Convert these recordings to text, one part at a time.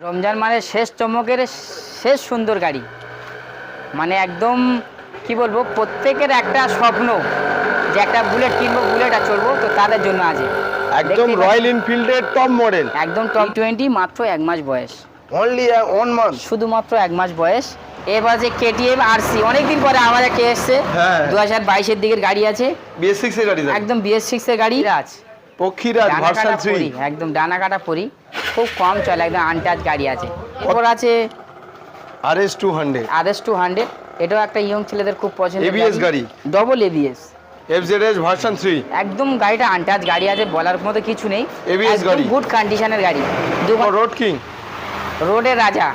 রমজান মানে শেষ চমকের শেষ সুন্দর গাড়ি। মানে একদম কি বলব প্রত্যেকের একটা স্বপ্ন যে একটা বুলেট কিনবো বুলেট আর চলবো তো তাদের জন্য আছে একদম রয়্যাল এনফিল্ডের টপ মডেল একদম টপ টোয়েন্টি মাত্র এক মাস বয়স। অনলি ওয়ান মান্থ শুধুমাত্র এক মাস বয়স। এবার যে কেটিএম আর সি অনেকদিন পরে আমার একটা এসছে। হ্যাঁ। দু হাজার বাইশের দিকের গাড়ি আছে। বিএস সিক্স এর গাড়ি একদম বিএস সিক্স এর গাড়ি। আছে পক্ষীরাজ ভার্সন কাটা থ্রি পরি একদম ডানা কাটা পরি। খুব কম চলে একদম আনটাচ গাড়ি আছে। এরপর আছে R S two hundred R S two hundred এটাও একটা ইয়ং ছেলেদের খুব পছন্দ ABS গাড়ি। Double ABS F Z S version three একদম গাড়িটা আনটাচ গাড়ি আছে বলার মতো কিছু নেই। ABS গাড়ি। গুড। কন্ডিশনের গাড়ি রোড কিং রোডের রাজা।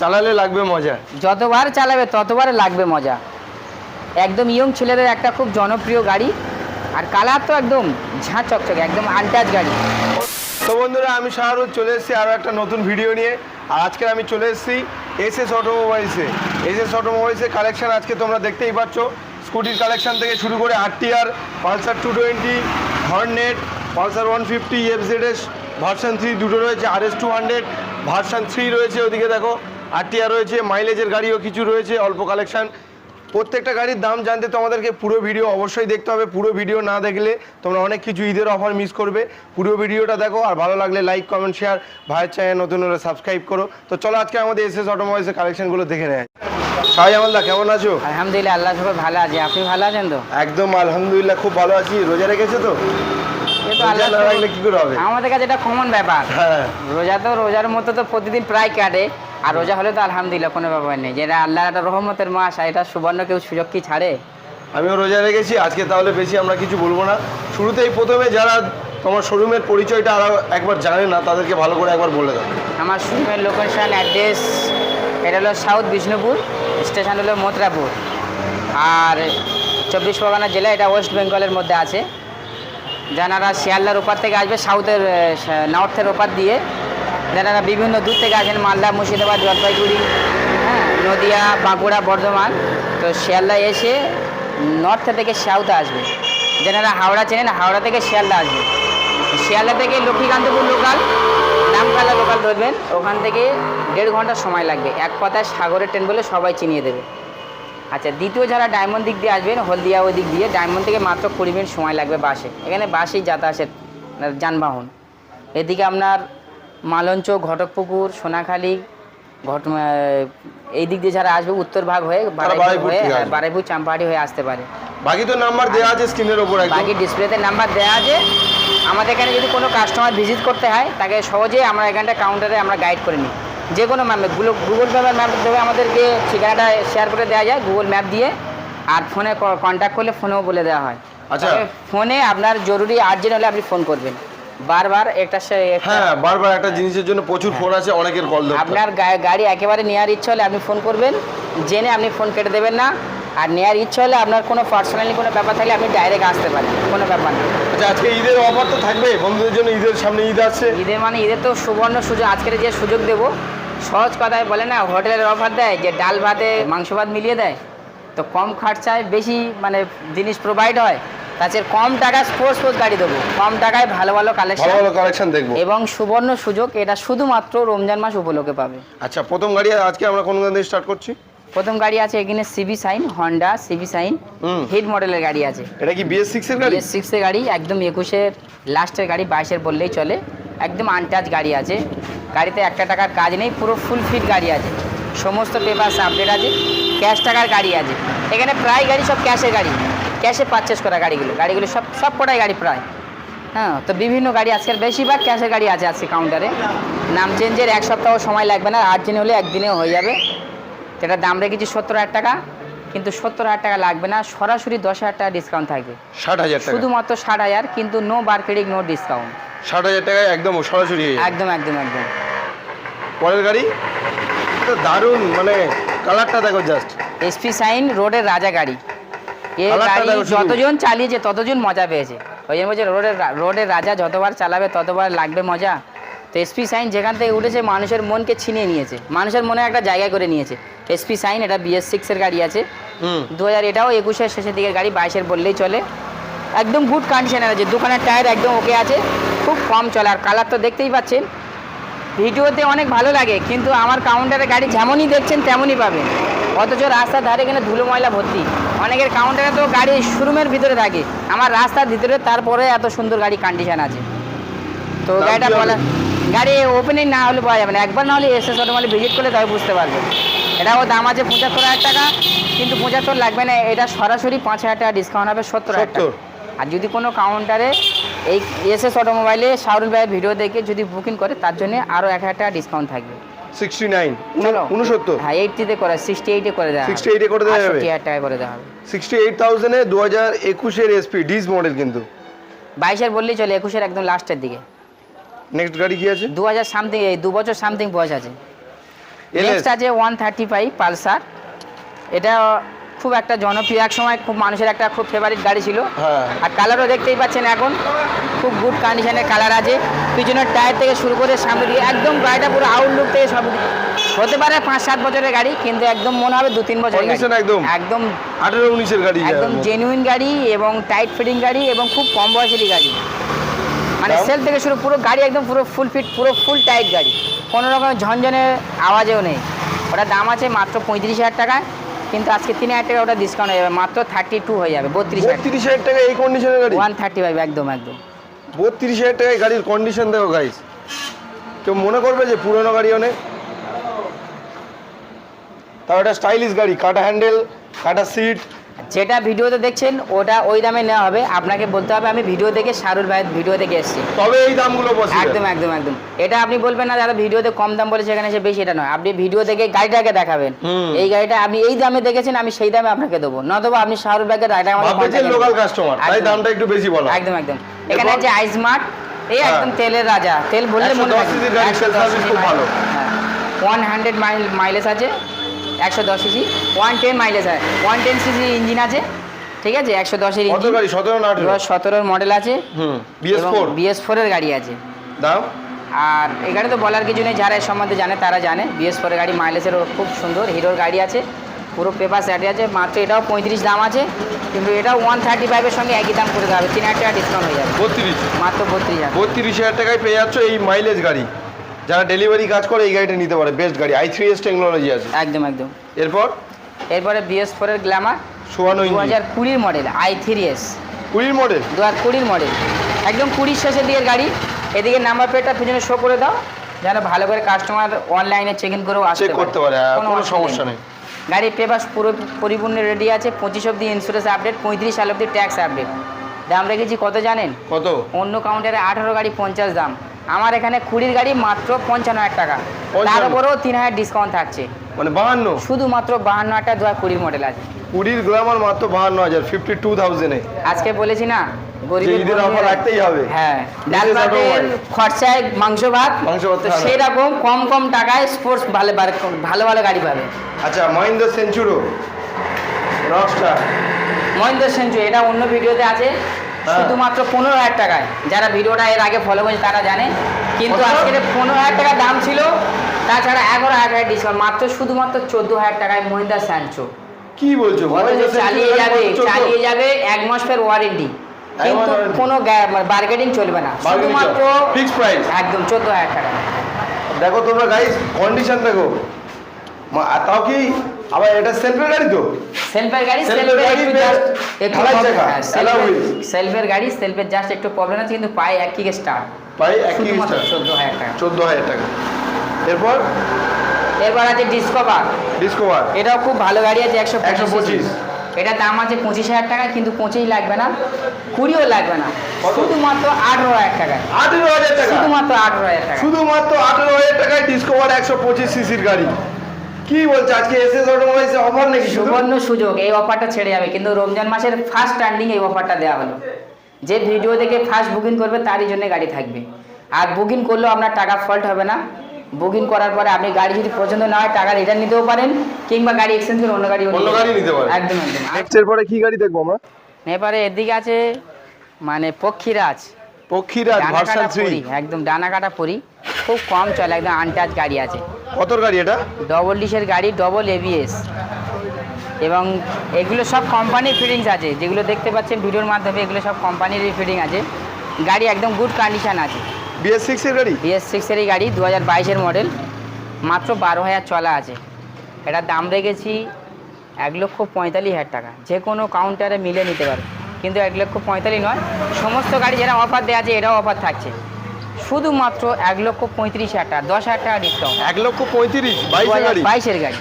চালালে লাগবে মজা। যতবার চালাবে ততবার লাগবে মজা। একদম ইয়ং ছেলেদের একটা খুব জনপ্রিয় গাড়ি। আর কালার তো একদম ঝাঁ চকচকে, একদম আনটাচ গাড়ি। তো বন্ধুরা, আমি শাহরুখ চলে এসেছি আরও একটা নতুন ভিডিও নিয়ে। আর আজকে আমি চলে এসেছি এস এস অটোমোবাইলসে। এস এস অটোমোবাইলসে কালেকশন আজকে তোমরা দেখতেই পাচ্ছ। স্কুটির কালেকশন থেকে শুরু করে RTR Pulsar two twenty Hornet Pulsar one fifty F Z S version three দুটো রয়েছে R S two hundred version three রয়েছে ওদিকে দেখো। আরটিআর রয়েছে মাইলেজের গাড়িও কিছু রয়েছে, অল্প কালেকশন প্রত্যেকটা গাড়ির দাম জানতে তোমাদেরকে পুরো ভিডিও অবশ্যই দেখতে হবে। পুরো ভিডিও না দেখলে তোমরা অনেক কিছু ঈদের অফার মিস করবে। পুরো ভিডিওটা দেখো আর ভালো লাগলে লাইক কমেন্ট শেয়ার ভাইয়ের চ্যানেল নতুন হলে সাবস্ক্রাইব করো। তো চলো আজকে আমাদের এস এস অটোমোবাইলসের কালেকশনগুলো দেখে নেয় শাহজামালদা কেমন আছো? আলহামদুলিল্লাহ আল্লাহ সবাই ভালো আছে। আপনি ভালো আছেন তো? একদম আলহামদুলিল্লাহ খুব ভালো আছি। রোজা রেখেছো তো? আমাদের কাছে এটা কমন ব্যাপার। হ্যাঁ। রোজা তো রোজার মতো তো প্রতিদিন প্রায় কাটে। আর রোজা হলে তো আলহামদুলিল্লাহ কোনো ব্যাপার নেই। যেটা আল্লাহ একটা রহমতের মাস আর এটা সুবর্ণ কেউ সুযোগ কি ছাড়ে? আমিও রোজা রেখেছি আজকে তাহলে বেশি আমরা কিছু বলব না। শুরুতেই প্রথমে যারা তোমার শোরুমের পরিচয়টা আরও একবার জানে না তাদেরকে ভালো করে একবার বলে দাও। আমার শোরুমের লোকেশন অ্যাড্রেস এটা হলো সাউথ বিষ্ণুপুর স্টেশন হলো মথুরাপুর। আর চব্বিশ পরগনা জেলা এটা ওয়েস্ট বেঙ্গলের মধ্যে আছে। যারা শিয়ালদার ওপার থেকে আসবে, সাউথের নর্থের ওপার দিয়ে। যারা বিভিন্ন দূর থেকে আসেন, মালদা, মুর্শিদাবাদ, জলপাইগুড়ি হ্যাঁ নদিয়া, বাঁকুড়া, বর্ধমান। তো শিয়ালদা এসে নর্থ থেকে সাউথে আসবে। যারা হাওড়া চেনেন, হাওড়া থেকে শিয়ালদা আসবে। শিয়ালদা থেকে লক্ষ্মীকান্তপুর লোকাল নামখালা লোকাল ধরবেন। ওখান থেকে দেড় ঘণ্টা সময় লাগবে। এক কথায় সাগরের ট্রেন বলে সবাই চিনিয়ে দেবে। আচ্ছা দ্বিতীয় যারা ডায়মন্ড দিক দিয়ে আসবেন হলদিয়া ওই দিক দিয়ে ডায়মন্ড থেকে মাত্র কুড়ি মিনিট সময় লাগবে বাসে। এখানে বাসেই যাতায়াতের যানবাহন। এদিকে আপনার মালঞ্চ ঘটকপুকুর সোনাখালী ঘট এই দিক দিয়ে যারা আসবে উত্তর ভাগ হয়ে বারাইপুর হয়ে। বারাইপুর চাম্পাহাটি হয়ে আসতে পারে। বাকি তো নাম্বার দেওয়া আছে স্ক্রিনের ওপর বাকি ডিসপ্লেতে নাম্বার দেওয়া আছে। আমাদের এখানে যদি কোনো কাস্টমার ভিজিট করতে হয় তাকে সহজেই আমরা এখানটা কাউন্টারে আমরা গাইড করে নিই। যে কোনো ম্যাপে গুলো গুগল ম্যাপের ম্যাপ দেবে আমাদেরকে ঠিকানাটা শেয়ার করে দেওয়া যায় গুগল ম্যাপ দিয়ে আর ফোনে কন্ট্যাক্ট করলে ফোনেও বলে দেওয়া হয়। আচ্ছা। ফোনে আপনার জরুরি আর্জেন্ট হলে আপনি ফোন করবেন। বারবার একটা হ্যাঁ বারবার একটা জিনিসের জন্য প্রচুর ফোন আছে অনেকের কল আপনার গাড়ি একেবারে নেওয়ার ইচ্ছা হলে আপনি ফোন করবেন। জেনে আপনি ফোন কেটে দেবেন না। আর নেওয়ার ইচ্ছা হলে আপনার কোনো পার্সোনালি কোনো ব্যাপার থাকলে আপনি ডাইরেক্ট আসতে পারেন। কোনো ব্যাপার না। আচ্ছা আজকে ঈদের অফার তো থাকবে বন্ধুদের জন্য ঈদের সামনে ঈদ আসছে। ঈদের মানে ঈদের তো সুবর্ণ সুযোগ। আজকের যে সুযোগ দেবো সহজ কথায় বলে না হোটেলের অফার দেয় যে ডাল ভাতে মাংস ভাত মিলিয়ে দেয়। তো কম খরচায় বেশি মানে জিনিস প্রোভাইড হয় তাছাড়া কম টাকায় স্পোর্টস স্পোর্টস গাড়ি দেবো। কম টাকায় ভালো ভালো ভালো কালেকশন ভালো কালেকশন দেখব। এবং সুবর্ণ সুযোগ এটা শুধুমাত্র রমজান মাস উপলক্ষে পাবে। আচ্ছা প্রথম গাড়ি আজকে আমরা কোন গাড়ি স্টার্ট করছি? প্রথম গাড়ি আছে এখানে CB Shine Honda CB Shine. Hit মডেলের গাড়ি আছে। এটা কি বিএস সিক্স এর গাড়ি? বিএস সিক্সের গাড়ি একদম একুশের লাস্টের গাড়ি বাইশের বললেই চলে। একদম আনটাচ গাড়ি আছে। গাড়িতে একটা টাকার কাজ নেই পুরো ফুল ফিট গাড়ি আছে। সমস্ত পেপার আপডেট আছে ক্যাশ টাকার গাড়ি আছে। এখানে প্রায় গাড়ি সব ক্যাশের গাড়ি। ক্যাশে পারচেস করা গাড়িগুলো। গাড়িগুলো সব সব কটাই গাড়ি প্রায়। হ্যাঁ তো বিভিন্ন গাড়ি আজকের বেশিরভাগ ক্যাশের গাড়ি আছে আজকে কাউন্টারে নাম চেঞ্জের এক সপ্তাহ সময় লাগবে না আট দিনে হলে একদিনেও হয়ে যাবে। যেটার দাম রেখেছি সত্তর হাজার টাকা কিন্তু সত্তর হাজার টাকা লাগবে না সরাসরি দশ হাজার টাকা ডিসকাউন্ট থাকবে। ষাট হাজার শুধুমাত্র ষাট হাজার কিন্তু নো মার্কেটিং নো ডিসকাউন্ট ষাট হাজার টাকায় একদম সরাসরি একদম একদম একদম। পরের গাড়ি? তো দারুণ মানে কালারটা দেখো জাস্ট এসপি সাইন রোডের রাজা গাড়ি। এ গাড়ি যতজন চালিয়েছে ততজন মজা পেয়েছে। ওই জন্য বলছে রোডের রোডের রাজা যতবার চালাবে ততবার লাগবে মজা। তো এসপি সাইন যেখান থেকে উঠেছে মানুষের মনকে ছিনিয়ে নিয়েছে। মানুষের মনে একটা জায়গা করে নিয়েছে। এসপি সাইন এটা বিএস সিক্সের গাড়ি আছে। হুম। দু হাজার এটাও একুশের শেষের দিকের গাড়ি বাইশের বললেই চলে। একদম গুড কন্ডিশনের আছে। দোকানের টায়ার একদম ওকে আছে। খুব কম চলে আর কালার তো দেখতেই পাচ্ছেন। ভিডিওতে অনেক ভালো লাগে কিন্তু আমার কাউন্টারে গাড়ি যেমনই দেখছেন তেমনই পাবেন। অথচ রাস্তার ধারে এখানে ধুলো ময়লা ভর্তি। অনেকের কাউন্টারে তো গাড়ি শোরুমের ভিতরে থাকে। আমার রাস্তার ভিতরে তারপরে এত সুন্দর গাড়ি কন্ডিশন আছে। তো গাড়িটা বলা গাড়ি ওপেনিং না হলে পাওয়া যাবে না। একবার না হলে এসএস অটোমালে ভিজিট করলে তবে বুঝতে পারবে এটাও দাম আছে পঁচাত্তর হাজার টাকা কিন্তু পঁচাত্তর লাগবে না। এটা সরাসরি পাঁচ হাজার টাকা ডিসকাউন্ট হবে সত্তর হাজার টাকা। আর যদি কোনো কাউন্টারে এই এসএস অটোমোবাইলে শাহরুল ভাইয়ের ভিডিও দেখে যদি বুকিং করে তার জন্য আরও এক হাজার টাকা ডিসকাউন্ট থাকবে। Sixty nine. উনসত্তর হ্যাঁ এইটটিতে করে সিক্সটি এইটে করে দেওয়া 68 এ করে দেওয়া যাবে? হাজার টাকা করে দেওয়া হবে। সিক্সটি এইট থাউজেন্ডে দু হাজার একুশের এসপি ডিস মডেল কিন্তু। বাইশের বললেই চলে একুশের একদম লাস্টের দিকে। নেক্সট গাড়ি কি আছে? দু হাজার সামথিং এই দু বছর সামথিং বয়স আছে। নেক্সট আছে ওয়ান থার্টি ফাইভ পালসার এটা খুব একটা জনপ্রিয় এক সময় খুব মানুষের একটা খুব ফেভারিট গাড়ি ছিল। হ্যাঁ। আর কালারও দেখতেই পাচ্ছেন এখন খুব গুড কন্ডিশনের কালার আছে। পিছনের টায়ার থেকে শুরু করে সামনে দিকে একদম গাড়িটা পুরো আউটলুক থেকে সব হতে পারে পাঁচ সাত বছরের গাড়ি কিন্তু একদম মনে হবে দু তিন বছর একদম? একদম আঠেরো উনিশের গাড়ি। একদম জেনুইন গাড়ি এবং টাইট ফিটিং গাড়ি এবং খুব কম বয়সেরই গাড়ি। মানে সেল থেকে শুরু পুরো গাড়ি একদম পুরো ফুল ফিট পুরো ফুল টাইট গাড়ি। কোনো রকম ঝনঝনের আওয়াজেও নেই। ওটার দাম আছে মাত্র পঁয়ত্রিশ হাজার টাকায়। কিন্তু আজকে তিন হাজার টাকা ওটা ডিসকাউন্ট হয়ে যাবে। মাত্র থার্টি টু হয়ে যাবে বত্রিশ বত্রিশ হাজার টাকা এই কন্ডিশনের গাড়ি? ওয়ান থার্টি ফাইভ একদম একদম। বত্রিশ হাজার টাকায় গাড়ির কন্ডিশন দেখো গাইজ কেউ মনে করবে যে পুরনো গাড়ি অনেক? তাও এটা স্টাইলিশ গাড়ি কাটা হ্যান্ডেল কাটা সিট যেটা ভিডিওতে দেখছেন ওটা ওই দামে নেওয়া হবে। আপনাকে বলতে হবে আমি ভিডিও দেখে শাহরুল ভাইয়ের ভিডিও দেখে এসেছি। তবে এই দামগুলো একদম একদম একদম। এটা আপনি বলবেন না দাদা ভিডিওতে কম দাম বলে সেখানে সে বেশি এটা নয়। আপনি ভিডিও দেখে গাড়িটাকে দেখাবেন। এই গাড়িটা আপনি এই দামে দেখেছেন আমি সেই দামে আপনাকে দেবো। নতবা আপনি শাহরুল ভাইকে গাড়িটা contact লোকাল কাস্টমার তাই। দামটা একটু বেশি বলা। একদম একদম। এখানে? আছে আইসমার্ট এই হ্যাঁ। একদম তেলের রাজা। তেল বললে মনে 110 cc গাড়ি, তেল service খুব ভালো। ওয়ান হান্ড্রেড মাইল মাইলেজ আছে। একশো দশ সিসি ওয়ান টেন মাইলেজ আছে ওয়ান টেন সিসি ইঞ্জিন আছে ঠিক আছে? একশো দশের ইঞ্জিন সতেরোর মডেল আছে। হুম বিএস ফোর ফোরের গাড়ি আছে। দাম? আর গাড়ি তো বলার কিছু নেই যারা এর সম্বন্ধে জানে তারা জানে। বিএস ফোরের গাড়ি মাইলেজের খুব সুন্দর হিরোর গাড়ি আছে। পুরো পেপার স্যাটি আছে মাত্র এটাও পঁয়ত্রিশ দাম আছে। কিন্তু এটাও ওয়ান থার্টি ফাইভের সঙ্গে একই দাম করে দেওয়া হবে। তিন হাজার টাকা ডিসকাউন্ট হয়ে যাবে। বত্রিশ? মাত্র বত্রিশ হাজার। বত্রিশ হাজার টাকায় পেয়ে যাচ্ছ এই মাইলেজ গাড়ি। যারা ডেলিভারি কাজ করে এই গাড়িটা নিতে পারে বেস্ট গাড়ি আই থ্রি এস টেকনোলজি আছে। একদম একদম। এরপর? এরপরে বিএস ফোরের গ্ল্যামার সোয়ানো দু হাজার কুড়ির মডেল আই থ্রি এস কুড়ির মডেল দু হাজার কুড়ির মডেল একদম কুড়ির শেষের দিকের গাড়ি। এদিকে নাম্বার প্লেটটা পিছনে শো করে দাও যেন ভালো করে কাস্টমার অনলাইনে চেক ইন করেও আসতে করতে পারে হ্যাঁ, কোনো সমস্যা নেই। গাড়ির পেপার পুরো পরিপূর্ণ রেডি আছে পঁচিশ অব্দি ইন্স্যুরেন্স আপডেট পঁয়ত্রিশ সাল অব্দি ট্যাক্স আপডেট দাম রেখেছি কত জানেন? কত? অন্য কাউন্টারে আঠারো গাড়ি পঞ্চাশ দাম। আমার এখানে কুড়ির গাড়ি মাত্র পঞ্চান্ন হাজার টাকা। তার? উপরেও তিন হাজার ডিসকাউন্ট থাকছে। মানে বাহান্ন? শুধুমাত্র বাহান্ন হাজার দু হাজার কুড়ির মডেল আছে। কুড়ির গ্রামার মাত্র বাহান্ন হাজার ফিফটি টু থাউজেন্ডে আজকে বলেছি না গরিবের অফার রাখতেই হবে। হ্যাঁ ডাল ভাতের খরচায় মাংস ভাত মাংস ভাত তো সেই রকম কম কম টাকায় স্পোর্টস ভালো ভালো ভালো ভালো গাড়ি পাবে। আচ্ছা Mahindra Centuro. Rockstar Mahindra century এটা অন্য ভিডিওতে আছে। শুধুমাত্র পনেরো হাজার টাকায় যারা ভিডিওটা এর আগে ফলো করেছে তারা জানে কিন্তু কত? আজকে পনেরো হাজার টাকা দাম ছিল তাছাড়া এগারো হাজার টাকা ডিসকাউন্ট মাত্র শুধুমাত্র চোদ্দ হাজার টাকায় মহিন্দ্রা স্যান্চো কি বলছো চালিয়ে যাবে গাড়ি মাত্র 14? চালিয়ে যাবে এক মাস ফের ওয়ারেন্টি কিন্তু। কোনো বার্গেটিং চলবে না শুধুমাত্র। Fixed price। একদম চোদ্দ হাজার টাকা দেখো তোমরা গাইস কন্ডিশন দেখো তাও কি আবার এটা সেলফের গাড়ি তো? সেলফের গাড়ি সেলফের গাড়ি একটু self-এর- wheels। সেলফের গাড়ি সেলফের জাস্ট একটু প্রবলেম আছে কিন্তু পায়ে এক কিকে স্টার্ট ভাই একই শুধুমাত্র স্টার চোদ্দ হাজার টাকা। চোদ্দ হাজার টাকা। এরপর? এরপর আছে ডিসকভার ডিসকভার এটাও খুব ভালো গাড়ি আছে একশো 125 পঁচিশ। এটা দাম আছে পঁচিশ হাজার টাকা কিন্তু পঁচিশ লাগবে না কুড়িও লাগবে না? শুধুমাত্র আঠেরো হাজার টাকায় আঠেরো হাজার টাকা। শুধুমাত্র আঠেরো হাজার টাকা। শুধুমাত্র আঠেরো হাজার টাকায় ডিসকভার একশো পঁচিশ সিসির গাড়ি। কি বলছে? আজকে এস এস অটোমোবাইলস অফার নাকি সুবর্ণ সুযোগ এই অফারটা ছেড়ে যাবে। কিন্তু রমজান মাসের ফার্স্ট স্ট্যান্ডিং এই অফারটা দেওয়া হলো। যে ভিডিও দেখে ফার্স্ট বুকিং করবে তারই জন্য গাড়ি থাকবে। আর বুকিং করলেও আপনার টাকা ফল্ট হবে না। বুকিং করার পরে আপনি গাড়ি যদি পছন্দ না হয় টাকা রিটার্ন নিতেও পারেন কিংবা গাড়ি এক্সচেঞ্জ করে অন্য গাড়ি অন্য গাড়ি নিতে পারেন। একদম একদম। নেক্সট এর পরে কি গাড়ি দেখব আমরা? এবারে এদিকে আছে মানে পক্ষীরাজ। পক্ষীরাজ ভার্সন কাটা থ্রি পরি একদম ডানা কাটা পরি। খুব কম চলে একদম আনটাচ গাড়ি আছে। কতর গাড়ি এটা? ডবল ডিশের গাড়ি ডবল এবিএস এবং এগুলো সব কোম্পানির ফিটিংস আছে যেগুলো দেখতে পাচ্ছেন ভিডিওর মাধ্যমে এগুলো সব কোম্পানিরই ফিটিং আছে। গাড়ি একদম গুড কন্ডিশন আছে। বিএস সিক্সের গাড়ি? বিএস সিক্সেরই গাড়ি দু হাজার বাইশের মডেল মাত্র বারো হাজার চলা আছে। এটার দাম রেখেছি এক লক্ষ পঁয়তাল্লিশ হাজার টাকা। যে কোনো কাউন্টারে মিলে নিতে পারো। কিন্তু এক লক্ষ পঁয়তাল্লিশ নয়। সমস্ত গাড়ি যেটা অফার দেওয়া আছে এটাও অফার থাকছে। শুধুমাত্র এক লক্ষ পঁয়ত্রিশ হাজার টাকা দশ হাজার টাকা ডিসকাউন্ট এক লক্ষ পঁয়ত্রিশ বাইশের গাড়ি? বাইশের গাড়ি।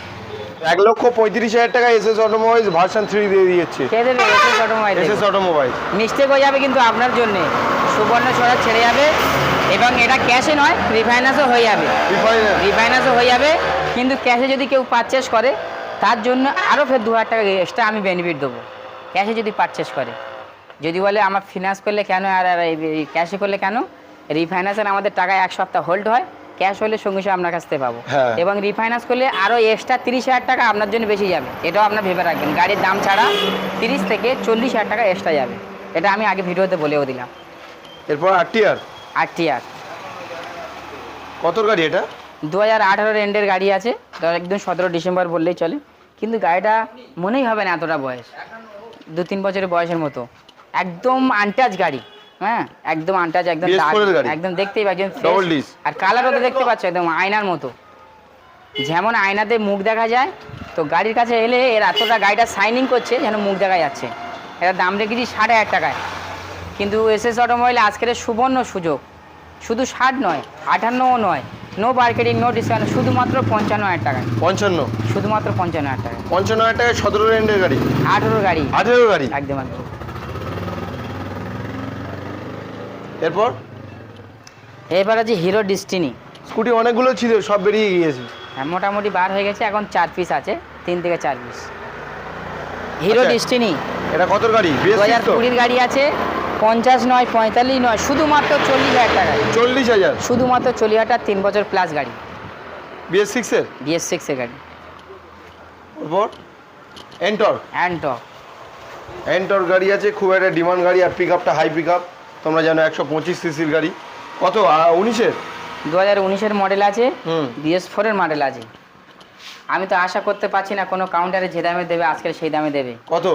এক লক্ষ পঁয়ত্রিশ হাজার টাকা S S Automobiles version three দিয়ে দিয়েছে। কে দেবে? এসএস অটোমোবাইল অটোমোবাইল মিস্টেক হয়ে যাবে কিন্তু আপনার জন্যে। সুবর্ণ ছড়া ছেড়ে যাবে এবং এটা ক্যাশে নয় রিফাইন্যান্সও হয়ে যাবে। রিফাইন্যান্সও হয়ে যাবে। কিন্তু ক্যাশে যদি কেউ পারচেস করে তার জন্য আরও ফের দু হাজার টাকা এক্সট্রা আমি বেনিফিট দেবো। ক্যাশে যদি পারচেস করে। যদি বলে আমার ফিনান্স করলে কেন আর ক্যাশে করলে কেন? রিফাইন্যান্সের আমাদের টাকা এক সপ্তাহ হোল্ড হয় ক্যাশ হলে সঙ্গে সঙ্গে আপনার কাছ থেকে পাবো। হ্যাঁ। এবং রিফাইন্যান্স করলে আরও এক্সট্রা তিরিশ হাজার টাকা আপনার জন্য বেশি যাবে। এটাও আপনার ভেবে রাখবেন। গাড়ির দাম ছাড়া তিরিশ থেকে চল্লিশ হাজার টাকা এক্সট্রা যাবে। এটা আমি আগে ভিডিওতে বলেও দিলাম। এরপর আরটি আর আর টিআর কতর গাড়ি এটা? দু হাজার আঠারোর এন্ডের গাড়ি আছে। একদম সতেরো ডিসেম্বর বললেই চলে। কিন্তু গাড়িটা মনেই হবে না এতটা বয়স। দু তিন বছরের বয়সের মতো। একদম আনটাচ গাড়ি হ্যাঁ? একদম আনটাচ একদম BS4 গাড়ি? একদম দেখতেই পাচ্ছেন disc? আর কালারও তো দেখতে পাচ্ছ একদম আয়নার মতো। যেমন আয়নাতে মুখ দেখা যায় তো গাড়ির কাছে এলে এর এতটা গাড়িটা সাইনিং করছে যেন মুখ দেখা যাচ্ছে। এটার দাম রেখেছি সাড়ে হাজার টাকায়। কিন্তু এস এস অটোমোবাইল আজকের সুবর্ণ সুযোগ। শুধু ষাট নয় আটান্নও নয় নো মার্কেটিং নো ডিসকাউন্ট শুধুমাত্র পঞ্চান্ন হাজার টাকা। পঞ্চান্ন? শুধুমাত্র পঞ্চান্ন হাজার টাকা। পঞ্চান্ন হাজার টাকায় সতেরো রেন্ডের গাড়ি? আঠেরো গাড়ি। আঠেরো গাড়ি? একদম একদম। এরপর? এবার আছে হিরো ডিস্টিনি। স্কুটি অনেকগুলো ছিল সব বেরিয়ে গিয়েছে। হ্যাঁ মোটামুটি বার হয়ে গেছে এখন চার পিস আছে তিন থেকে চার পিস হিরো আচ্ছা। ডিস্টিনি। এটা কত গাড়ি? দু হাজার কুড়ির গাড়ি আছে পঞ্চাশ নয় পঁয়তাল্লিশ নয় শুধুমাত্র চল্লিশ হাজার টাকায় চল্লিশ হাজার? শুধুমাত্র চল্লিশ হাজার টাকা, তিন বছর প্লাস গাড়ি। বিএস সিক্সের বিএস সিক্সের গাড়ি। এন্টর অ্যান্টক এন্টর গাড়ি আছে খুব একটা ডিমান্ড গাড়ি আর পিক আপটা হাই পিক আপ তোমরা জানো একশো পঁচিশ সিসির গাড়ি। কত? উনিশের? দু হাজার উনিশের মডেল আছে হুম। বিএস ফোরের মডেল আছে। আমি তো আশা করতে পারছি না কোনো কাউন্টারে যে দামে দেবে আজকে সেই দামে দেবে। কত?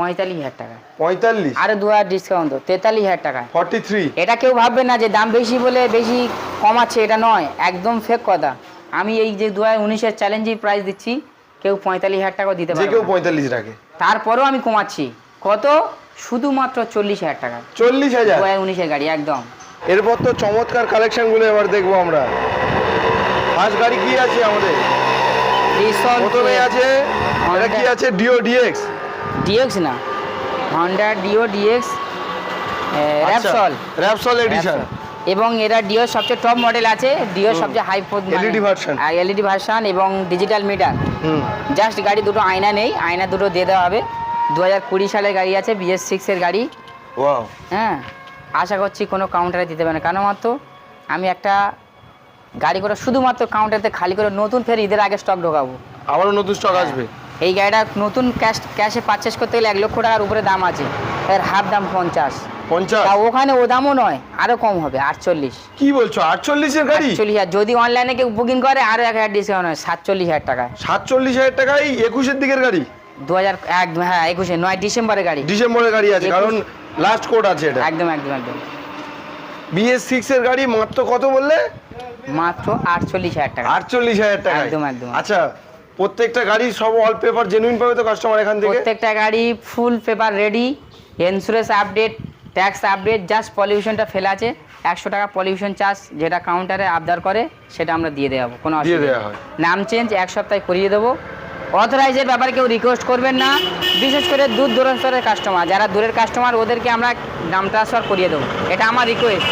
পঁয়তাল্লিশ হাজার টাকা। পঁয়তাল্লিশ? দু হাজার ডিসকাউন্ট তেতাল্লিশ হাজার টাকা। ফর্টি থ্রি এটা কেউ ভাববে না যে দাম বেশি বলে বেশি কমাচ্ছে এটা নয়। একদম ফেক কথা। আমি এই যে দু হাজার উনিশের চ্যালেঞ্জের প্রাইস দিচ্ছি কেউ পঁয়তাল্লিশ হাজার টাকা দিতে যে পারবে কেউ পঁয়তাল্লিশ রাখে। তারপরেও আমি কমাচ্ছি। কত? শুধুমাত্র চল্লিশ হাজার টাকা। চল্লিশ হাজার? দু হাজার উনিশের গাড়ি একদম। এরপর তো চমৎকার কালেকশনগুলো এবার দেখব আমরা। ফার্স্ট গাড়ি কি আছে আমাদের? প্রথমে আছে এটা কি আছে? ডিও ডিএক্স ডিএক্স না। Honda Dio DX. Repsol Repsol edition এবং এরা ডিও সবচেয়ে টপ মডেল আছে। ডিও সবচেয়ে high LED version। LED version এবং ডিজিটাল মিটার হুম। জাস্ট গাড়ি দুটো আয়না নেই। আয়না দুটো দিয়ে দেওয়া হবে। দু হাজার কুড়ি সালের গাড়ি আছে বিএস সিক্সের গাড়ি। ওয়াও হ্যাঁ আশা করছি কোনো কাউন্টারে দিতে পারে না। কেন মাত্র? আমি একটা গাড়ি করে শুধুমাত্র কাউন্টারতে খালি করে নতুন ফের ঈদের আগে স্টক ঢোকাবো। আবারও নতুন স্টক আসবে? এই গাড়িটা নতুন ক্যাশ ক্যাশে পারচেস করতে গেলে এক লক্ষ টাকার উপরে দাম আছে। এর হাফ দাম পঞ্চাশ। পঞ্চাশ? ওখানে ও দামও নয় আরও কম হবে আটচল্লিশ। কি বলছো? আটচল্লিশের গাড়ি? আটচল্লিশ হাজার। যদি অনলাইনে কেউ বুকিং করে আরও এক হাজার ডিসকাউন্ট হয় সাতচল্লিশ হাজার টাকায়। সাতচল্লিশ হাজার টাকায় একুশের দিকের গাড়ি? দু হাজার এক হ্যাঁ একুশে নয় ডিসেম্বরের গাড়ি। ডিসেম্বরের গাড়ি আছে কারণ লাস্ট কোড আছে এটা। একদম একদম একদম। বিএস সিক্স এর গাড়ি মাত্র কত বললে? মাত্র আটচল্লিশ হাজার টাকা। আটচল্লিশ হাজার টাকা একদম, একদম। আচ্ছা প্রত্যেকটা গাড়ি সব অল পেপার জেনুইন পাবে তো কাস্টমার এখান থেকে? প্রত্যেকটা গাড়ি full paper ready insurance update tax update just পলিউশনটা ফেলা আছে। একশো টাকা পলিউশন চার্জ যেটা কাউন্টারে আবদার করে সেটা আমরা দিয়ে দেওয়া কোনো অসুবিধা। নাম চেঞ্জ এক সপ্তাহে করিয়ে দেবো। অথরাইজের ব্যাপারে কেউ রিকোয়েস্ট করবেন না। বিশেষ করে দূর দূরান্তরের কাস্টমার যারা দূরের কাস্টমার ওদেরকে আমরা নাম ট্রান্সফার করিয়ে দেবো। এটা আমার রিকোয়েস্ট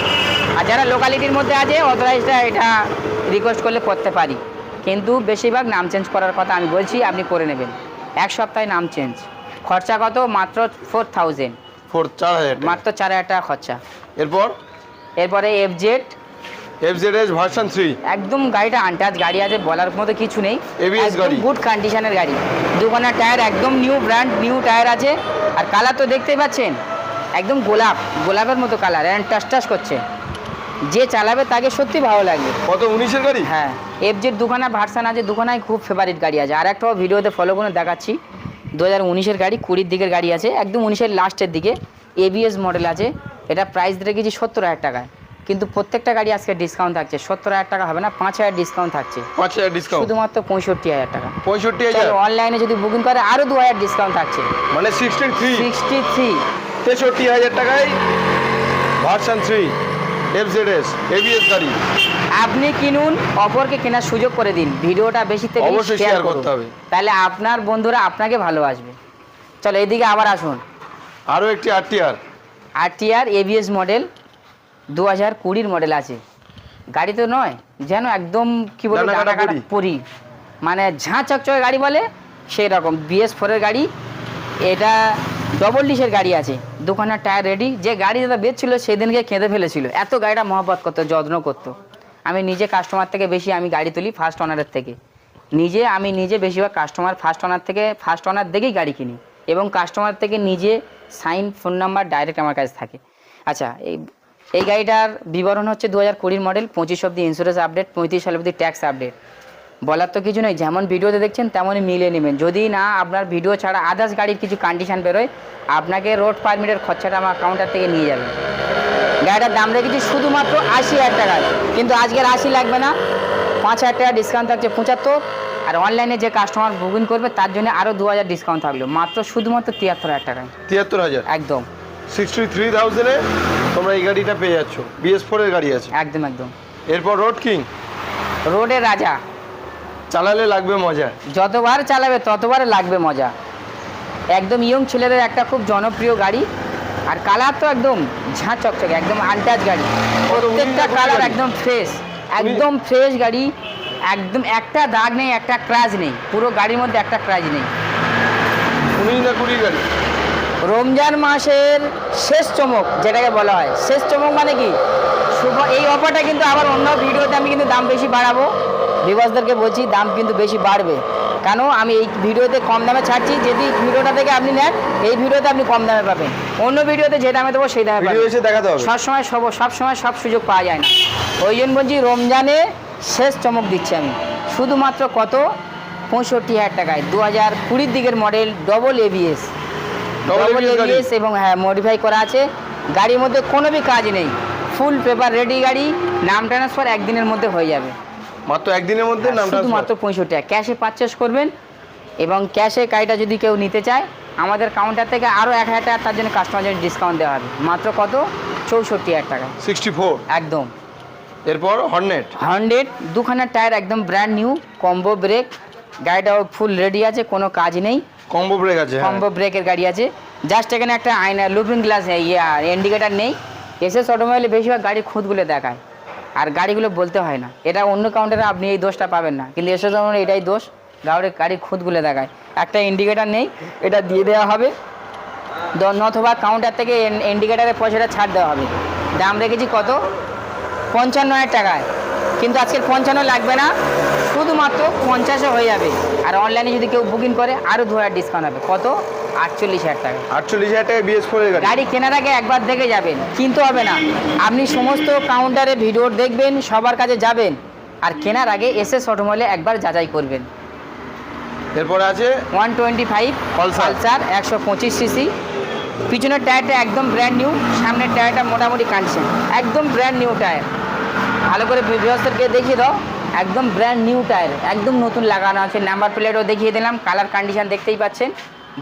আর যারা লোকালিটির মধ্যে আছে অথরাইজটা এটা রিকোয়েস্ট করলে করতে পারি। কিন্তু বেশিরভাগ নাম চেঞ্জ করার কথা আমি বলছি আপনি করে নেবেন। এক সপ্তাহে নাম চেঞ্জ। খরচা কত? মাত্র ফোর থাউজেন্ড ফোর চার হাজার মাত্র চার হাজার টাকা খরচা। এরপর? এরপরে F Z F Z S version three একদম গাড়িটা আনটাচ গাড়ি আছে বলার মতো কিছু নেই। ABS গাড়ি। গুড কন্ডিশনের গাড়ি। দুখানা টায়ার একদম নিউ ব্র্যান্ড নিউ টায়ার আছে। আর কালার তো দেখতেই পাচ্ছেন। একদম গোলাপ গোলাপের মতো কালার অ্যান্ড টাস টাস করছে। যে চালাবে তাকে সত্যি ভালো লাগবে। কত? উনিশের গাড়ি? হ্যাঁ। এফ জেড দুখানা ভার্সান আছে দুখানায় খুব ফেভারিট গাড়ি আছে। আর একটাও ভিডিওতে ফলো করে দেখাচ্ছি। দু হাজার উনিশের গাড়ি কুড়ির দিকের গাড়ি আছে একদম উনিশের লাস্টের দিকে। এবিএস মডেল আছে এটা প্রাইস রেখেছি সত্তর হাজার টাকায়। কিন্তু প্রত্যেকটা গাড়ি আজকে ডিসকাউন্ট থাকছে সত্তর হাজার টাকা হবে না পাঁচ হাজার ডিসকাউন্ট থাকছে। পাঁচ হাজার ডিসকাউন্ট শুধুমাত্র পঁয়ষট্টি হাজার টাকা। পঁয়ষট্টি হাজার? অনলাইনে যদি বুকিং করে আরও দু হাজার ডিসকাউন্ট থাকছে। মানে সিক্সটি থ্রি সিক্সটি থ্রি তেষট্টি হাজার টাকায় version three F Z S ABS গাড়ি। আপনি কিনুন অপরকে কেনার সুযোগ করে দিন। ভিডিওটা বেশি থেকে অবশ্যই শেয়ার করতে হবে। তাহলে আপনার বন্ধুরা আপনাকে ভালোবাসবে। চলো এদিকে আবার আসুন। আরও একটি R T R R T R ABS model দু হাজার কুড়ির মডেল আছে। গাড়ি তো নয় যেন একদম কি কাটা পরি। মানে ঝাঁ চকচকে গাড়ি বলে সেই রকম। বিএস ফোরের গাড়ি এটা ডবল ডিসের গাড়ি আছে। দুখানা টায়ার রেডি যে গাড়ি যেটা বেচছিল সেদিনকে কেঁদে ফেলেছিল। এত গাড়িটা মহব্বত করতো যত্ন করতো। আমি নিজে কাস্টমার থেকে বেশি আমি গাড়ি তুলি ফার্স্ট অনারের থেকে। নিজে আমি নিজে বেশিরভাগ কাস্টমার ফার্স্ট অনার থেকে ফার্স্ট অনার দেখেই গাড়ি কিনি এবং কাস্টমার থেকে নিজে সাইন ফোন নাম্বার ডাইরেক্ট আমার কাছে থাকে। আচ্ছা এই এই গাড়িটার বিবরণ হচ্ছে দু হাজার কুড়ির মডেল পঁচিশ অব্দি ইন্স্যুরেন্স আপডেট পঁয়ত্রিশ সাল অব্দি ট্যাক্স আপডেট বলার তো কিছু নেই। যেমন ভিডিওতে দেখছেন তেমনই মিলিয়ে নেবেন। যদি না আপনার ভিডিও ছাড়া আদার্স গাড়ির কিছু কন্ডিশন বেরোয় আপনাকে রোড পারমিটের খরচাটা আমার কাউন্টার থেকে নিয়ে যাবে। গাড়িটার দাম রেখেছি শুধুমাত্র আশি হাজার টাকায় কিন্তু আজকের আশি লাগবে না। পাঁচ হাজার টাকা ডিসকাউন্ট থাকছে পঁচাত্তর। আর অনলাইনে যে কাস্টমার বুকিং করবে তার জন্য আরও দু হাজার ডিসকাউন্ট থাকল। মাত্র শুধুমাত্র তিয়াত্তর হাজার টাকায়। তিয়াত্তর হাজার? একদম। সিক্সটি থ্রি থাউজেন্ডে তোমরা এই গাড়িটা পেয়ে যাচ্ছ। বিএস ফোরের গাড়ি আছে। একদম একদম। এরপর রোড কিং রোডের রাজা। চালালে লাগবে মজা। যতবার চালাবে ততবার লাগবে মজা। একদম ইয়ং ছেলেদের একটা খুব জনপ্রিয় গাড়ি আর কালার তো একদম ঝাঁ চকচকে একদম আনটাচ গাড়ি। প্রত্যেকটা কালার একদম ফ্রেশ একদম ফ্রেশ গাড়ি একদম একটা দাগ নেই একটা ক্রাজ নেই। পুরো গাড়ির মধ্যে একটা ক্রাজ নেই। উনিশ না কুড়ি গাড়ি? রমজান মাসের শেষ চমক যেটাকে বলা হয়। শেষ চমক মানে কি? শুভ এই অফারটা কিন্তু আবার অন্য ভিডিওতে আমি কিন্তু দাম বেশি বাড়াবো। বিবাসদেরকে বলছি দাম কিন্তু বেশি বাড়বে। কেন? আমি এই ভিডিওতে কম দামে ছাড়ছি যদি ভিডিওটা থেকে আপনি নেন এই ভিডিওতে আপনি কম দামে পাবেন। অন্য ভিডিওতে যে দামে দেবো সেই দামে ভিডিও পাবেন। সবসময় সব সবসময় সব সুযোগ পাওয়া যায় না। ওই জন্য বলছি রমজানে শেষ চমক দিচ্ছি আমি। শুধুমাত্র কত? পঁয়ষট্টি হাজার টাকায়। দু হাজার কুড়ির দিকের model double ABS double. ABS এবং হ্যাঁ মডিফাই করা আছে। গাড়ির মধ্যে কোনো বি কাজ নেই। ফুল পেপার রেডি গাড়ি। নাম ট্রান্সফার একদিনের মধ্যে হয়ে যাবে। মাত্র একদিনের মধ্যে নামটা শুধুমাত্র পঁয়ষট্টি টাকা ক্যাশে পারচেস করবেন এবং ক্যাশে গাড়িটা যদি কেউ নিতে চায় আমাদের কাউন্টার থেকে আরও এক হাজার টাকা তার জন্য কাস্টমার জন্য ডিসকাউন্ট দেওয়া হবে। মাত্র কত? চৌষট্টি হাজার টাকা। সিক্সটি ফোর একদম। এরপর হর্নেট হান্ড্রেড দুখানা টায়ার একদম ব্র্যান্ড নিউ কম্বো ব্রেক গাড়িটাও ফুল রেডি আছে কোনো কাজ নেই। কম্বো ব্রেক আছে হ্যাঁ। কম্বো ব্রেকের গাড়ি আছে। জাস্ট এখানে একটা আয়না লুপিং গ্লাস ইয়ে ইন্ডিকেটার নেই। এসএস অটোমোবাইলে বেশিরভাগ গাড়ির খুঁতগুলো দেখায়। আর গাড়িগুলো বলতে হয় না। এটা অন্য কাউন্টারে আপনি এই দোষটা পাবেন না। কিন্তু এসএস অটোমোবাইল এটাই দোষ। গাড়ির গাড়ির খুঁতগুলো দেখায়। একটা ইন্ডিকেটার নেই, এটা দিয়ে দেওয়া হবে। অথবা কাউন্টার থেকে ইন্ডিকেটারের পয়সাটা ছাড় দেওয়া হবে। দাম রেখেছি কত? পঞ্চান্ন হাজার টাকায়। কিন্তু আজকের পঞ্চান্ন লাগবে না। শুধুমাত্র পঞ্চাশে হয়ে যাবে। আর অনলাইনে যদি কেউ বুকিং করে আরও দু হাজার ডিসকাউন্ট হবে। কত? আটচল্লিশ হাজার টাকা। আটচল্লিশ হাজার টাকা বিএস গাড়ি। কেনার আগে একবার দেখে যাবেন কিনতে হবে না। আপনি সমস্ত কাউন্টারে ভিডিও দেখবেন সবার কাছে যাবেন আর কেনার আগে এসএস অটোমোবাইলে একবার যাচাই করবেন। এরপরে আছে? One twenty five. পালসার একশো পঁচিশ সিসি পিছনের টায়ারটা একদম ব্র্যান্ড নিউ সামনের টায়ারটা মোটামুটি কানছে একদম ব্র্যান্ড নিউ টায়ার ভালো করে বিভাসদেরকে দেখিয়ে দাও একদম ব্র্যান্ড নিউ টায়ার একদম নতুন লাগানো আছে। নাম্বার প্লেটও দেখিয়ে দিলাম কালার কন্ডিশন দেখতেই পাচ্ছেন।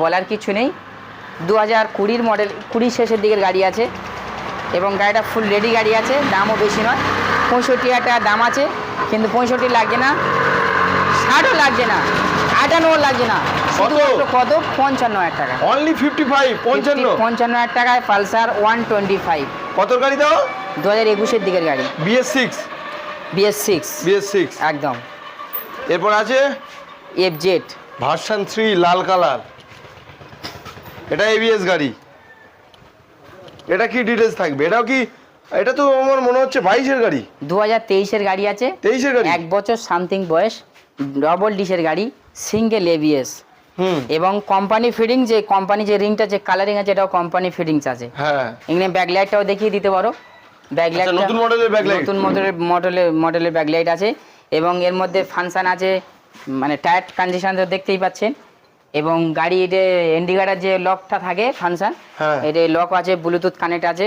বলার কিছু নেই। দু হাজার কুড়ির মডেল কুড়ির শেষের দিকের গাড়ি আছে এবং গাড়িটা ফুল রেডি গাড়ি আছে দামও বেশি নয়। পঁয়ষট্টি হাজার দাম আছে কিন্তু পঁয়ষট্টি লাগছে না ষাটও লাগছে না আটান্নও লাগছে না। শুধুমাত্র কত? পঞ্চান্ন হাজার টাকা। অনলি ফিফটি ফাইভ পঞ্চান্ন? পঞ্চান্ন হাজার টাকায় পালসার ওয়ান টোয়েন্টি ফাইভ কত গাড়ি দাও? দু হাজার একুশের দিকের গাড়ি। BS six BS six BS six একদম। এরপর আছে? এফ জেড ভার্সন থ্রি লাল কালার। এটা এবিএস গাড়ি। এটা কি ডিটেলস থাকবে? এটাও কি এটা তো আমার মনে হচ্ছে বাইশের গাড়ি। দু হাজার তেইশের গাড়ি আছে। তেইশের গাড়ি? এক বছর সামথিং বয়স। ডবল ডিশের গাড়ি সিঙ্গেল এবিএস হুম। এবং কোম্পানি ফিডিং যে কোম্পানি যে রিংটা যে কালারিং আছে এটাও কোম্পানি ফিডিংস আছে। হ্যাঁ। এখানে ব্যাকলাইটটাও দেখিয়ে দিতে পারো। ব্যাকলাইট আচ্ছা, নতুন মডেলের? নতুন মডেলের মডেলের মডেলের ব্যাকলাইট আছে। এবং এর মধ্যে ফাংশন আছে মানে টায়ার কন্ডিশন তো দেখতেই পাচ্ছেন। এবং গাড়ি এটা ইন্ডিকেটার যে লকটা থাকে ফাংশন। এটা লক আছে ব্লুটুথ কানেক্ট আছে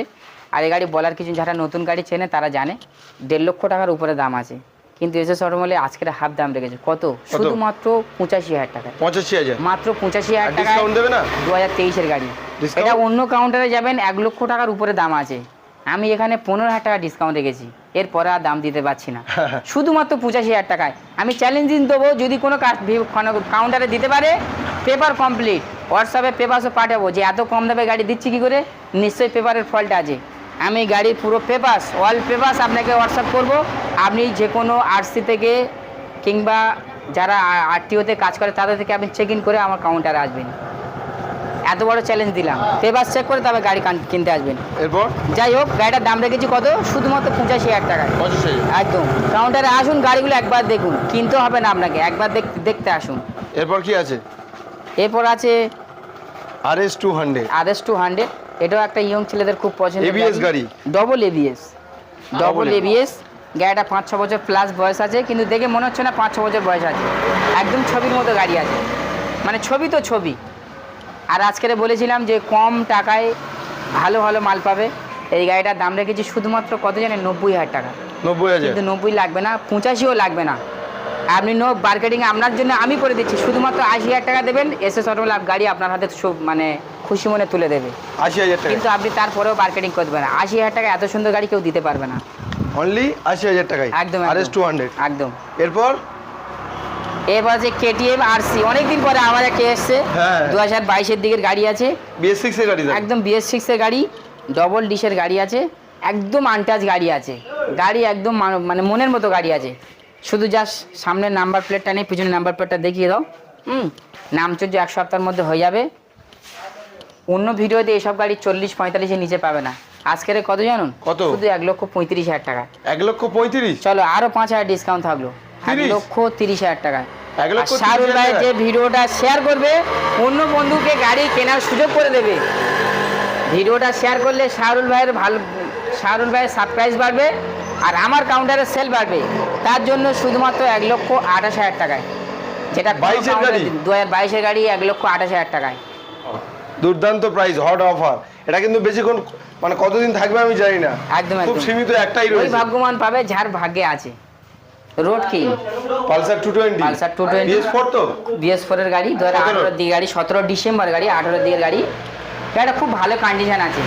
আর এই গাড়ি বলার কিছু যারা নতুন গাড়ি চেনে তারা জানে দেড় লক্ষ টাকার উপরে দাম আছে। কিন্তু এসে শোরুমে আজকের হাফ দাম রেখেছে। কত? শুধুমাত্র পঁচাশি হাজার টাকা পঁচাশি হাজার? মাত্র পঁচাশি হাজার টাকা দেবে না? দু হাজার তেইশের গাড়ি। এটা অন্য কাউন্টারে যাবেন এক লক্ষ টাকার উপরে দাম আছে। আমি এখানে পনেরো হাজার টাকা ডিসকাউন্ট রেখেছি। এরপরে আর দাম দিতে পারছি না। শুধুমাত্র পঁচাশি হাজার টাকায়। আমি চ্যালেঞ্জিং দেবো যদি কোনো কাউন্টারে দিতে পারে পেপার কমপ্লিট হোয়াটসঅ্যাপে পেপারসও পাঠাবো। যে এত কম দামে গাড়ি দিচ্ছি কী করে? নিশ্চয়ই পেপারের ফল্ট আছে। আমি গাড়ির পুরো পেপার্স অল পেপার্স আপনাকে হোয়াটসঅ্যাপ করব। আপনি যে কোনো আরসি থেকে কিংবা যারা আরটিওতে কাজ করে তাদের থেকে আপনি চেক ইন করে আমার কাউন্টারে আসবেন। এত বড় চ্যালেঞ্জ দিলাম। পেপার চেক করে তবে গাড়ি কিনতে আসবেন। এরপর? যাই হোক গাড়িটার দাম রেখেছি কত? শুধুমাত্র পঁচাশি হাজার টাকায়। একদম। কাউন্টারে আসুন গাড়িগুলো একবার দেখুন। কিনতে হবে না আপনাকে একবার দেখ- দেখতে আসুন। এরপর কি আছে? এরপর আছে R S two hundred R S two hundred এটাও একটা ইয়ং ছেলেদের খুব পছন্দ ABS গাড়ি? ডবল এবিএস ডবল এবিএস গাড়িটা পাঁচ ছ বছর প্লাস বয়স আছে কিন্তু দেখে মনে হচ্ছে না পাঁচ ছ বছর বয়স আছে। একদম ছবির মতো গাড়ি আছে। মানে ছবি তো ছবি। আর আজকের বলেছিলাম যে কম টাকায় ভালো ভালো মাল পাবে। এই গাড়িটার দাম রেখেছি শুধুমাত্র কত জানেন নব্বই হাজার টাকা। নব্বই হাজার? কিন্তু নব্বই লাগবে না পঁচাশিও লাগবে না। আপনি নো মার্কেটিং আপনার জন্য আমি করে দিচ্ছি শুধুমাত্র আশি হাজার টাকা দেবেন এসে অটোমেল গাড়ি আপনার হাতে সব মানে খুশি মনে তুলে দেবে। আশি হাজার টাকা? কিন্তু আপনি তারপরেও মার্কেটিং করতে পারেন আশি হাজার টাকা এত সুন্দর গাড়ি কেউ দিতে পারবে না। অনলি আশি হাজার টাকায়? একদম আর এস টু হান্ড্রেড একদম। এরপর? এরপর যে কেটিএম আর সি অনেকদিন পরে আবার একটা এসছে। হ্যাঁ। দু হাজার বাইশের দিকের গাড়ি আছে। বিএস সিক্সের গাড়ি একদম বিএস সিক্সের গাড়ি। ডবল ডিশের গাড়ি আছে। একদম আনটাচ গাড়ি আছে। গাড়ি একদম মানে মনের মতো গাড়ি আছে। শুধু জাস্ট সামনের নাম্বার প্লেটটা নেই পিছনের নাম্বার প্লেটটা দেখিয়ে দাও। হুম? নাম চলছে এক সপ্তাহের মধ্যে হয়ে যাবে। অন্য ভিডিওতে এইসব গাড়ি চল্লিশ পঁয়তাল্লিশের নিচে পাবে না। আজকের কত জানুন? কত? শুধু এক লক্ষ পঁয়ত্রিশ হাজার টাকা। এক লক্ষ পঁয়ত্রিশ? চলো আরও পাঁচ হাজার ডিসকাউন্ট থাকল। এক লক্ষ তিরিশ হাজার টাকা শাহরুল ভাই যে ভিডিওটা শেয়ার করবে অন্য বন্ধুকে গাড়ি কেনার সুযোগ করে দেবে। ভিডিওটা শেয়ার করলে শাহরুল ভাইয়ের ভালো শাহরুল ভাইয়ের সারপ্রাইজ বাড়বে আর আমার কাউন্টারে সেল বাড়বে। তার জন্য শুধুমাত্র এক লক্ষ আঠাশ হাজার টাকায়। যেটা 22 গাড়ি? দু হাজার বাইশের গাড়ি এক লক্ষ আঠাশ হাজার টাকায়। দুর্দান্ত প্রাইস হট অফার এটা কিন্তু বেশিক্ষণ মানে কতদিন থাকবে আমি জানি না। একদম খুব সীমিত একটাই রয়েছে। ভাগ্যবান পাবে যার ভাগ্যে আছে। রোড কি? Pulsar two twenty Pulsar 220 BS4 তো? বিএস এর গাড়ি দু হাজার আঠারোর দিকে গাড়ি সতেরো ডিসেম্বর গাড়ি আঠারোর দিকের গাড়ি। এটা খুব ভালো কন্ডিশন আছে।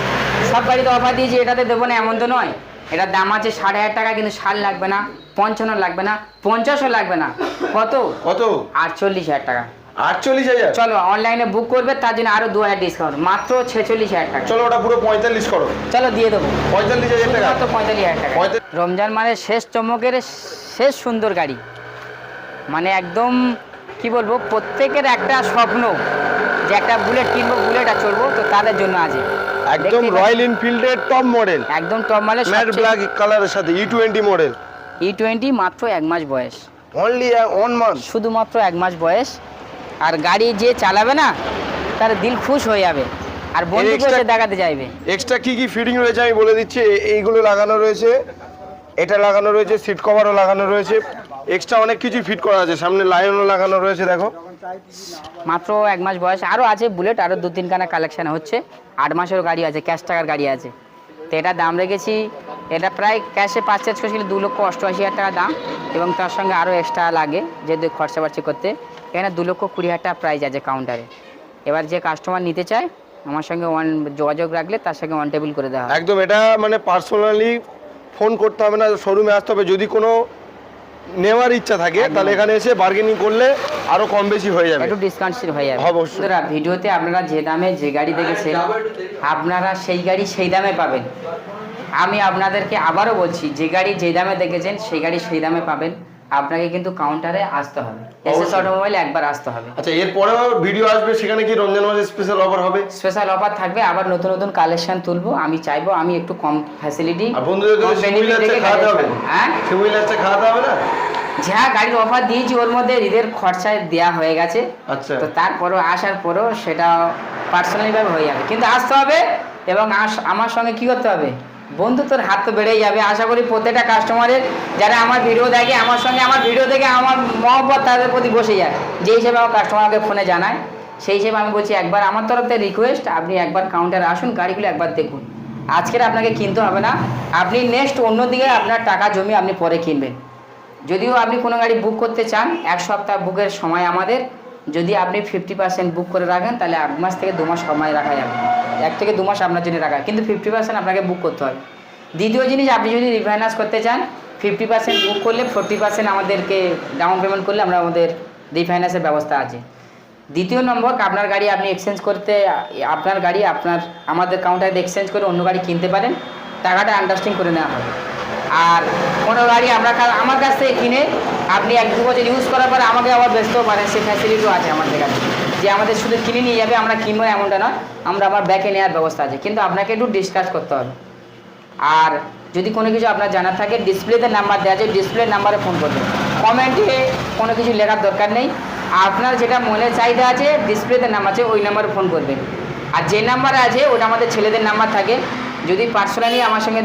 সব গাড়ি তো অফার দিয়েছি এটাতে দেবো না এমন তো নয়। এটার দাম আছে সাড়ে হাজার টাকা কিন্তু ষাট লাগবে না পঞ্চান্ন লাগবে না পঞ্চাশও লাগবে না। কত? কত? আটচল্লিশ হাজার টাকা। আটচল্লিশ হাজার? চলো অনলাইনে বুক করবে তার জন্য দু হাজার ডিসকাউন্ট মাত্র ছেচল্লিশ হাজার টাকা। চলো ওটা পুরো পঁয়তাল্লিশ করো। চলো দিয়ে দেবো। পঁয়তাল্লিশ হাজার টাকা। শুধুমাত্র পঁয়তাল্লিশ হাজার টাকা। রমজান মানে শেষ চমকের শেষ সুন্দর গাড়ি। মানে একদম কি বলব প্রত্যেকের একটা স্বপ্ন যে একটা বুলেট কিনবো বুলেট আর চলবো তো তাদের জন্য আছে একদম রয়্যাল এনফিল্ডের টপ মডেল একদম টপ মালে ম্যাট ব্ল্যাক কালারের সাথে E twenty model E twenty মাত্র এক মাস বয়স। অনলি ওয়ান মান্থ শুধুমাত্র এক মাস বয়স। আর গাড়ি যে চালাবে না তার দিল খুশ হয়ে যাবে। আর বন্ধুকে সে দেখাতে চাইবে। এক্সট্রা কি কি ফিটিং রয়েছে আমি বলে দিচ্ছি এইগুলো লাগানো রয়েছে। এটা লাগানো রয়েছে সিট কভারও লাগানো রয়েছে। এক্সট্রা অনেক কিছু ফিট করা আছে সামনে লাইনও লাগানো রয়েছে দেখো। মাত্র এক মাস বয়স আরও আছে বুলেট আরও দু তিনখানা কালেকশান হচ্ছে। আট মাসেরও গাড়ি আছে ক্যাশ টাকার গাড়ি আছে। তো এটা দাম রেখেছি এটা প্রায় ক্যাশে পাঁচ পারচেজ করেছিল দু লক্ষ অষ্টআশি হাজার টাকা দাম। এবং তার সঙ্গে আরও এক্সট্রা লাগে যেহেতু খরচা বাড়ছি করতে। এখানে দু লক্ষ কুড়ি হাজার টাকা প্রাইস আছে কাউন্টারে এবার যে কাস্টমার নিতে চায় আমার সঙ্গে ওয়ান যোগাযোগ রাখলে তার সঙ্গে ওয়ান টেবিল করে দেওয়া একদম এটা মানে পার্সোনালি ফোন করতে হবে না শোরুমে আসতে হবে। যদি কোনো নেওয়ার ইচ্ছা থাকে তাহলে এখানে এসে বার্গেনিং করলে আরও কম বেশি হয়ে যাবে। একটু ডিসকাউন্ট হয়ে যাবে। অবশ্যই। ভিডিওতে আপনারা যে দামে যে গাড়ি দেখেছেন আপনারা সেই গাড়ি সেই দামে পাবেন। আমি আপনাদেরকে আবারও বলছি যে গাড়ি যে দামে দেখেছেন সেই গাড়ি সেই দামে পাবেন। আপনাকে কিন্তু কাউন্টারে আসতে হবে। এসএস। অটোমোবাইল একবার আসতে হবে। আচ্ছা এরপরেও ভিডিও আসবে সেখানে কি রমজান মাসে স্পেশাল অফার হবে? স্পেশাল অফার থাকবে আবার নতুন নতুন কালেকশন তুলবো। আমি চাইব আমি একটু কম ফ্যাসিলিটি আর বন্ধুদের কাছে শিমুই লাচ্চা খাওয়াতে হবে হ্যাঁ? শিমুই লাচ্চা খাওয়াতে হবে না? যা গাড়ির অফার দিয়েছি ওর মধ্যে ঈদের খরচায় দেওয়া হয়ে গেছে। আচ্ছা। তো তারপরও আসার পরেও সেটা পার্সোনালিভাবে হয়ে যাবে। কিন্তু আসতে হবে এবং আমার সঙ্গে কি করতে হবে? বন্ধুত্বর হাত তো বেড়েই যাবে। আশা করি প্রত্যেকটা কাস্টমারের যারা আমার ভিডিও দেখে, আমার সঙ্গে আমার ভিডিও দেখে আমার মহব্বত তাদের প্রতি বসে যায়। যে হিসেবে আমার কাস্টমারকে ফোনে জানায়, সেই হিসেবে আমি বলছি, একবার আমার তরফ থেকে রিকোয়েস্ট আপনি একবার কাউন্টারে আসুন, গাড়িগুলো একবার দেখুন। আজকের আপনাকে কিনতে হবে না। আপনি নেক্সট অন্যদিকে আপনার টাকা জমি আপনি পরে কিনবেন। যদিও আপনি কোনো গাড়ি বুক করতে চান, এক সপ্তাহ বুকের সময় আমাদের। যদি আপনি ফিফটি পার্সেন্ট বুক করে রাখেন, তাহলে এক মাস থেকে দু মাস সময় রাখা যাবে। এক থেকে দু মাস আপনার জন্য রাখা কিন্তু ফিফটি পার্সেন্ট আপনাকে বুক করতে হয়। দ্বিতীয় জিনিস, আপনি যদি রিফাইন্যান্স করতে চান ফিফটি পার্সেন্ট বুক করলে ফোরটি পার্সেন্ট আমাদেরকে ডাউন পেমেন্ট করলে আমরা আমাদের রিফাইন্যান্সের ব্যবস্থা আছে। দ্বিতীয় নম্বর, আপনার গাড়ি আপনি এক্সচেঞ্জ করতে, আপনার গাড়ি আপনার, আমাদের কাউন্টারে এক্সচেঞ্জ করে অন্য গাড়ি কিনতে পারেন। টাকাটা আন্ডারস্টিং করে নেওয়া হবে। আর কোনো গাড়ি কা- আমার কাছ থেকে কিনে আপনি এক দু বছর ইউজ করার পরে আমাকে আবার বেচতেও পারেন সেই ফ্যাসিলিটিও আছে আমাদের কাছে। যে আমাদের শুধু কিনে নিয়ে যাবে, আমরা কিনবো এমনটা নয়। আমরা আমার ব্যাকে নেওয়ার ব্যবস্থা আছে। কিন্তু আপনাকে একটু ডিসকাস করতে হবে। আর যদি কোনো কিছু আপনার জানার থাকে ডিসপ্লেতে নাম্বার দেওয়া আছে ডিসপ্লে নাম্বারে ফোন করবেন কমেন্টে কোনো কিছু লেখার দরকার নেই। আপনার যেটা মনে চাহিদা আছে ডিসপ্লেতে নাম আছে, ওই নাম্বারে ফোন করবেন। আর যে নাম্বার আছে, ওটা আমাদের ছেলেদের নাম্বার থাকে। যদি পার্সোনালি আমার সঙ্গে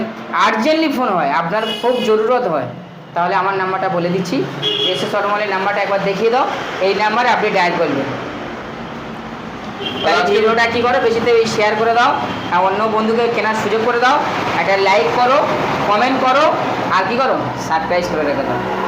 আর্জেন্টলি ফোন হয়, আপনার খুব জরুরত হয়, তাহলে আমার নাম্বারটা বলে দিচ্ছি। এসে সরমলের নাম্বারটা একবার দেখিয়ে দাও। এই নাম্বারে আপনি ডায়াল করবেন। তাহলে ভিডিওটা কী করো? বেশিতে বেশি শেয়ার করে দাও। আর অন্য বন্ধুকে কেনার সুযোগ করে দাও। একটা লাইক করো কমেন্ট করো, আর কী করো? সারপ্রাইজ করে রেখে দাও।